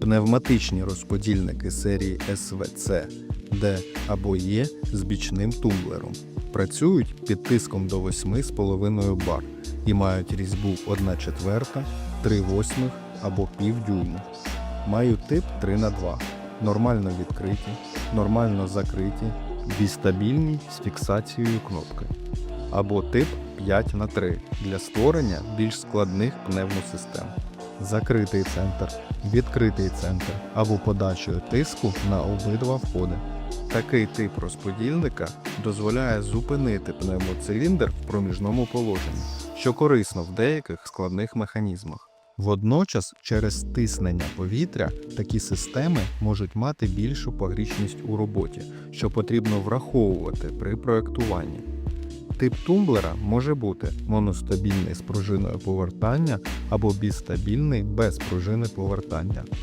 пневматичні розподільники серії СВЦ, Д або Є з бічним тумблером. Працюють під тиском до 8,5 бар і мають різьбу 1 четверта, 3 восьмих або пів дюйму. Мають тип 3 на 2 нормально відкриті, нормально закриті, бістабільні з фіксацією кнопки. Або тип 5 на 3 для створення більш складних пневмосистем. Закритий центр, відкритий центр або подачею тиску на обидва входи. Такий тип розподільника дозволяє зупинити пневмоциліндр в проміжному положенні, що корисно в деяких складних механізмах. Водночас, через стиснення повітря такі системи можуть мати більшу погрічність у роботі, що потрібно враховувати при проектуванні. Тип тумблера може бути моностабільний з пружиною повертання або бістабільний без пружини повертання.